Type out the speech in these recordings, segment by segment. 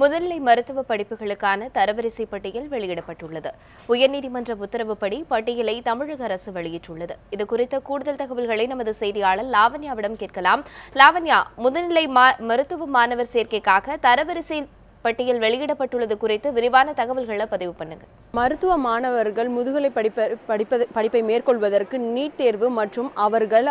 முதுநிலை மருத்துவ படிப்புகளுக்கான தரவரிசை பட்டியல் வெளியிடப்பட்டுள்ளது. உயர்நீதிமன்ற உத்தரவுப்படி பட்டியலை தமிழக அரசு வெளியிட்டுள்ளது. இது குறித்த கூடுதல் தகவல்களை நமது செய்தியாளர் லாவண்யாவிடம் கேட்கலாம். லாவண்யா முதுநிலை மா- மருத்துவ மாணவர் சேர்க்கைக்காக தரவரிசை பட்டியல் வெளியிடப்பட்டுள்ளது குறித்து விரிவான தகவல்களை பதிவு பண்ணுங்க. மருத்துவ மாணவர்கள் முதுகலை படிப்ப படிப்பது படிப்பை மேற்கொள்வதற்கு நீட் தேர்வு மற்றும் அவர்கள்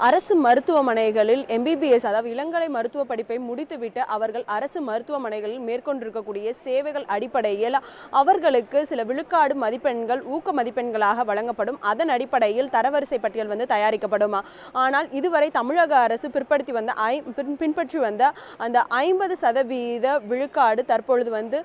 அரசு மருத்துவமனைகளில் எம்பிபிஎஸ் அதாவது இளங்கலை மருத்துவ படிப்பை முடித்துவிட்டு அவர்கள் அரசு மருத்துவமனைகளில் மேற்கொண்டிருக்கக்கூடிய சேவைகள் அடிப்படையில் அவர்களுக்கு சில விழுக்காடு மதிப்பெண்கள் ஊக்க மதிப்பெண்களாக வழங்கப்படும். அதன் அடிப்படையில் தரவரிசை பட்டியல் வந்து தயாரிக்கப்படுமா? ஆனால் இதுவரை தமிழக அரசு பிற்படுத்தி வந்த ஐ பின்- பின்பற்றி வந்த அந்த ஐம்பது சதவீத விழுக்காடு தற்பொழுது வந்து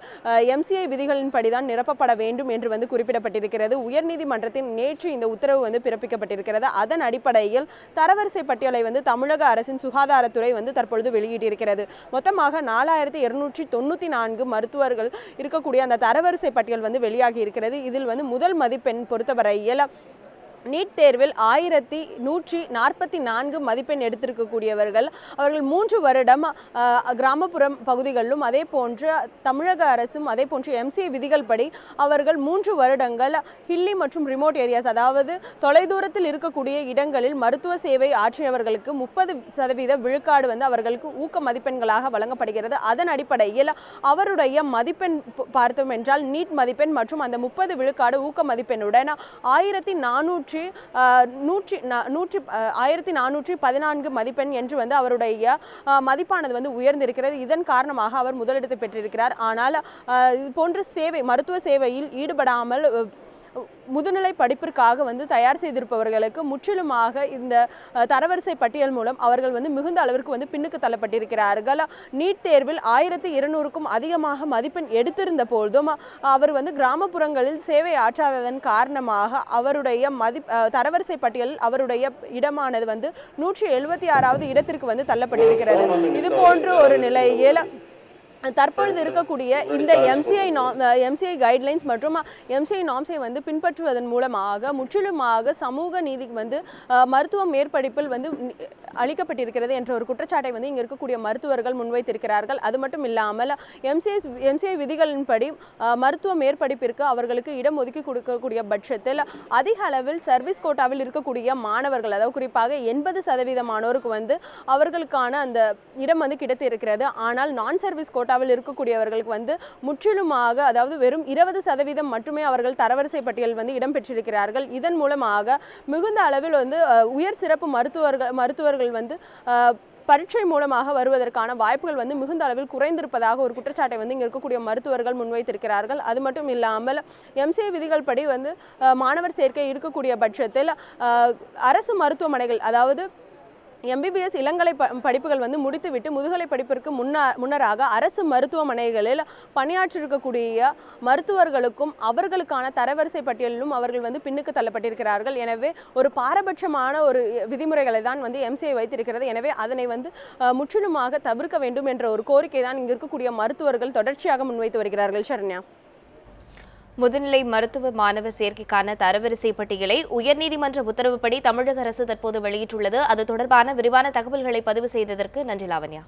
எம்சிஐ விதிகளின்படி தான் நிரப்பப்பட வேண்டும் என்று வந்து குறிப்பிடப்பட்டிருக்கிறது. உயர்நீதிமன்றத்தின் நேற்று இந்த உத்தரவு வந்து பிறப்பிக்கப்பட்டிருக்கிறது. அதன் அடிப்படையில் தரவரிசை பட்டியலை வந்து தமிழக அரசின் சுகாதாரத்துறை வந்து தற்பொழுது வெளியிட்டிருக்கிறது. மொத்தமாக நாலாயிரத்தி இருநூற்றி தொண்ணூற்றி நான்கு மருத்துவர்கள் இருக்கக்கூடிய அந்த தரவரிசை பட்டியல் வந்து வெளியாகி இருக்கிறது இதில் வந்து முதல் மதிப்பெண் பொறுத்தவரையில் நீட் தேர்வில் ஆயிரத்தி நூற்றி நாற்பத்தி நான்கு மதிப்பெண் எடுத்திருக்கக்கூடியவர்கள். அவர்கள் மூன்று வருடம் கிராமப்புறம் பகுதிகளிலும் அதே போன்று தமிழக அரசும் அதே போன்று எம்சிஏ விதிகள் படி அவர்கள் மூன்று வருடங்கள் ஹில்லி மற்றும் ரிமோட் ஏரியாஸ் அதாவது தொலைதூரத்தில் இருக்கக்கூடிய இடங்களில் மருத்துவ சேவை ஆற்றியவர்களுக்கு முப்பது சதவீத விழுக்காடு வந்து அவர்களுக்கு ஊக்க மதிப்பெண்களாக வழங்கப்படுகிறது. அதன் அடிப்படையில் அவருடைய மதிப்பெண் பார்த்தோம் என்றால் நீட் மதிப்பெண் மற்றும் அந்த முப்பது விழுக்காடு ஊக்க மதிப்பெண்ணுடன் ஆயிரத்தி நானூற்று நூற்றி நூற்றி நூற்றி ஆயிரத்தி நானூற்றி பதினான்கு மதிப்பெண் என்று வந்து அவருடைய மதிப்பானது வந்து உயர்ந்திருக்கிறது. இதன் காரணமாக அவர் முதலிடத்தை பெற்றிருக்கிறார். ஆனால் இது போன்ற சேவை மருத்துவ சேவையில் ஈடுபடாமல் முதுநிலை படிப்பிற்காக வந்து தயார் செய்திருப்பவர்களுக்கு முற்றிலுமாக இந்த தரவரிசை பட்டியல் மூலம் அவர்கள் வந்து மிகுந்த அளவிற்கு வந்து பின்னுக்கு தள்ளப்பட்டிருக்கிறார்கள். நீட் தேர்வில் ஆயிரத்தி இருநூறுக்கும் அதிகமாக மதிப்பெண் எடுத்திருந்த போதும் அவர் வந்து கிராமப்புறங்களில் சேவை ஆற்றாததன் காரணமாக அவருடைய மதி அஹ், தரவரிசை பட்டியலில் அவருடைய இடமானது வந்து நூற்றி எழுபத்தி ஆறாவது இடத்திற்கு வந்து தள்ளப்பட்டிருக்கிறது. இது போன்ற ஒரு நிலையில் தற்பொழுது இருக்கக்கூடிய இந்த எம்சிஐ எம்சிஐ கைட்லைன்ஸ் மற்றும் எம்சிஐ நாம்ஸை வந்து பின்பற்றுவதன் மூலமாக முற்றிலுமாக சமூக நீதிக்கு வந்து மருத்துவ மேற்படிப்பில் வந்து அளிக்கப்பட்டிருக்கிறது என்ற ஒரு குற்றச்சாட்டை வந்து இங்கே இருக்கக்கூடிய மருத்துவர்கள் முன்வைத்திருக்கிறார்கள். அது மட்டும் இல்லாமல் எம்சிஎஸ் எம்சிஐ விதிகளின்படி மருத்துவ மேற்படிப்பிற்கு அவர்களுக்கு இடம் ஒதுக்கி கொடுக்கக்கூடிய பட்சத்தில் அதிக அளவில் சர்வீஸ் கோட்டாவில் இருக்கக்கூடிய மாணவர்கள் அதாவது குறிப்பாக எண்பது சதவீதமானோருக்கு வந்து அவர்களுக்கான அந்த இடம் வந்து கிடைத்திருக்கிறது. ஆனால் நான் சர்வீஸ் கோட்டாவில் இருக்கக்கூடியவர்களுக்கு வந்து முற்றிலுமாக அதாவது வெறும் இருபது சதவீதம் மட்டுமே அவர்கள் தரவரிசை பட்டியல் வந்து இடம் பெற்றிருக்கிறார்கள். இதன் மூலமாக மிகுந்த அளவில் வந்து உயர் சிறப்பு மருத்துவர்கள் மருத்துவர்கள் வந்து பரீட்சை மூலமாக வருவதற்கான வாய்ப்புகள் வந்து மிகுந்த அளவில் குறைந்திருப்பதாக ஒரு குற்றச்சாட்டை வந்து இங்கே இருக்கக்கூடிய மருத்துவர்கள் முன்வைத்திருக்கிறார்கள். அது மட்டும் இல்லாமல் எம்சிஏ விதிகள் படி வந்து மாணவர் சேர்க்கை இருக்கக்கூடிய பட்சத்தில் அரசு மருத்துவமனைகள் அதாவது எம்பிபிஎஸ் இளங்கலை ப படிப்புகள் வந்து முடித்துவிட்டு முதுகலை படிப்பிற்கு முன்னா முன்னராக அரசு மருத்துவமனைகளில் பணியாற்றிருக்கக்கூடிய மருத்துவர்களுக்கும் அவர்களுக்கான தரவரிசை பட்டியலிலும் அவர்கள் வந்து பின்னுக்கு தள்ளப்பட்டிருக்கிறார்கள். எனவே ஒரு பாரபட்சமான ஒரு விதிமுறைகளை தான் வந்து எம்சிஐ வைத்திருக்கிறது. எனவே அதனை வந்து முற்றிலுமாக தவிர்க்க வேண்டும் என்ற ஒரு கோரிக்கை தான் இங்கு இருக்கக்கூடிய மருத்துவர்கள் தொடர்ச்சியாக முன்வைத்து வருகிறார்கள். சரண்யா. முதுநிலை மருத்துவ மாணவர் சேர்க்கைக்கான தரவரிசை பட்டியலை உயர்நீதிமன்ற உத்தரவுப்படி தமிழக அரசு தற்போது வெளியிட்டுள்ளது. அது தொடர்பான விரிவான தகவல்களை பதிவு செய்ததற்கு நன்றி லாவண்யா.